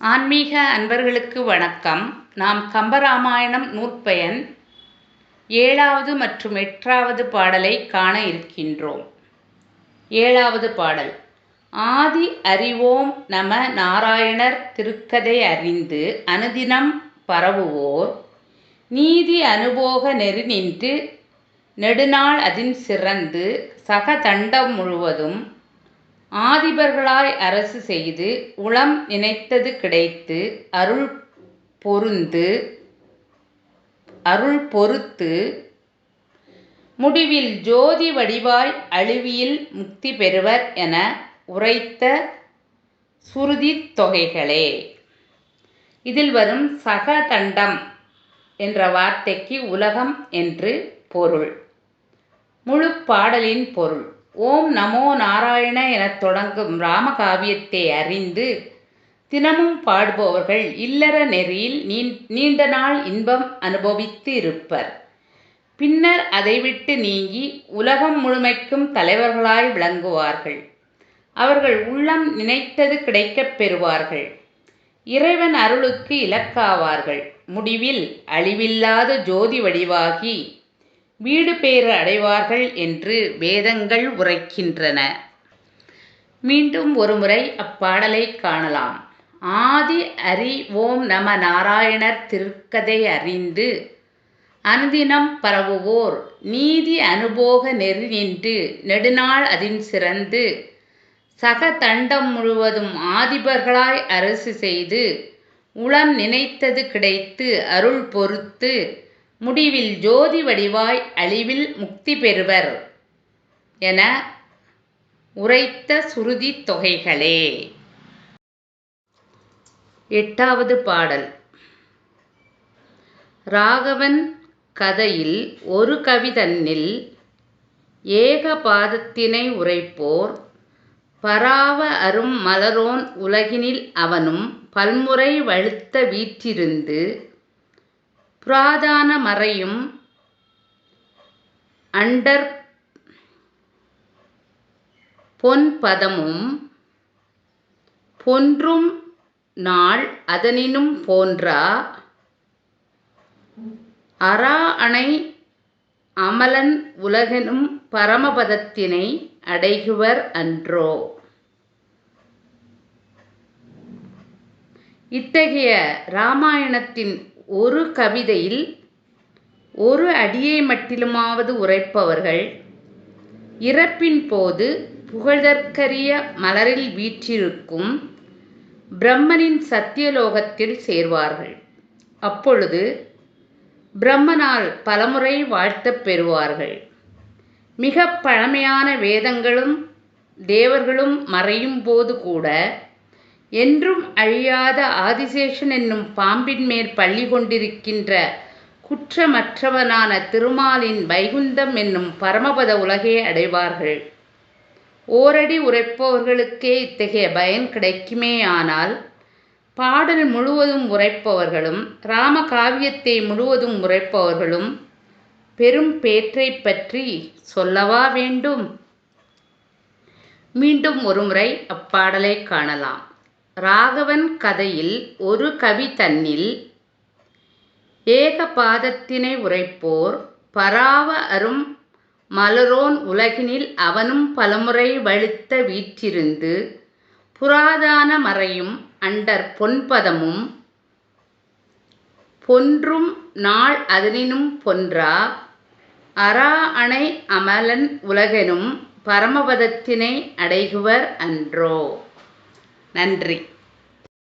ஆன்மீக அன்பர்களுக்கு வணக்கம். நாம் கம்பராமாயணம் நூற்பயன் ஏழாவது மற்றும் எட்டாவது பாடலை காண இருக்கின்றோம். ஏழாவது பாடல். ஆதி அறிவோம் நம நாராயணர் திருக்கதை அறிந்து அனுதினம் பரவுவோர். நீதி அனுபோக நெறி நின்று நெடுநாள் அதின் சிறந்து சகதண்டம் முழுவதும் ஆதிபர்களாய் அரசு செய்து உளம் நினைத்தது கிடைத்து அருள் பொருந்து அருள் பொறுத்து முடிவில் ஜோதி வடிவாய் அழிவியில் முக்தி பெறுவர் என உரைத்த சுருதித் தொகைகளே. இதில் வரும் சகதண்டம் என்ற வார்த்தைக்கு உலகம் என்று பொருள். முழு பாடலின் பொருள். ஓம் நமோ நாராயண எனத் தொடங்கும் ராமகாவியத்தை அறிந்து தினமும் பாடுபவர்கள் இல்லற நெறியில் நீண்ட நாள் இன்பம் அனுபவித்து இருப்பர். பின்னர் அதை விட்டு நீங்கி உலகம் முழுமைக்கும் தலைவர்களாய் விளங்குவார்கள். அவர்கள் உள்ளம் நினைத்தது கிடைக்கப் பெறுவார்கள். இறைவன் அருளுக்கு இலக்காவார்கள். முடிவில் அழிவில்லாத ஜோதி வடிவாகி வீடு பேறு அடைவார்கள் என்று வேதங்கள் உரைக்கின்றன. மீண்டும் ஒருமுறை அப்பாடலை காணலாம். ஆதி அறி ஓம் நம நாராயணர் திருக்கதை அறிந்து அனுதினம் பரவுவோர் நீதி அனுபோக நெறி நின்று நெடுநாள் அதின் சிறந்து சக தண்டம் முழுவதும் ஆதிபர்களாய் அரசு செய்து உளம் நினைத்தது கிடைத்து அருள் பொறுத்து முடிவில் ஜோதி வடிவாய் அழிவில் முக்தி பெறுவர் என உரைத்த சுருதி தொகைகளே. எட்டாவது பாடல். ராகவன் கதையில் ஒரு கவிதன்னில் ஏக பாதத்தினை உரைப்போர் பராவ அரும் மலரோன் உலகினில் அவனும் பல்முறை வழுத்த வீற்றிருந்து புராதான மறையும் அண்டர் பொன்பதமும் பொன்றும் நாள் அதனினும் போன்றா அரா அணை அமலன் உலகெனும் பரமபதத்தினை அடைகுவர் அன்றோ. இத்தகைய இராமாயணத்தின் ஒரு கவிதையில் ஒரு அடியை மட்டிலுமாவது உரைப்பவர்கள் இறப்பின் போது புகழ்தற்கரிய மலரில் வீற்றிருக்கும் பிரம்மனின் சத்தியலோகத்தில் சேர்வார்கள். அப்பொழுது பிரம்மனால் பலமுறை வாழ்த்தப் பெறுவார்கள். மிக பழமையான வேதங்களும் தேவர்களும் மறையும் போது கூட என்றும் அழியாத ஆதிசேஷன் என்னும் பாம்பின் மேல் பள்ளி கொண்டிருக்கின்ற குற்றமற்றவனான திருமாலின் வைகுந்தம் என்னும் பரமபத உலகை அடைவார்கள். ஓரடி உரைப்பவர்களுக்கே இத்தகைய பயன் கிடைக்குமேயானால் பாடல் முழுவதும் உரைப்பவர்களும் ராம காவியத்தை முழுவதும் உரைப்பவர்களும் பெரும் பேற்றை பற்றி சொல்லவா வேண்டும்? மீண்டும் ஒருமுறை அப்பாடலை காணலாம். ராகவன் கதையில் ஒரு கவி தன்னில் ஏகபாதத்தினை உரைப்போர் பராவ அரும் மலரோன் உலகினில் அவனும் பலமுறை வழுத்த வீற்றிருந்து புராதான மறையும் அண்டர் பொன்பதமும் பொன்றும் நாள் அதனினும் பொன்றா அரா அணை அமலன் உலகெனும் பரமபதத்தினை அடைகுவர் அன்றோ. நன்றி.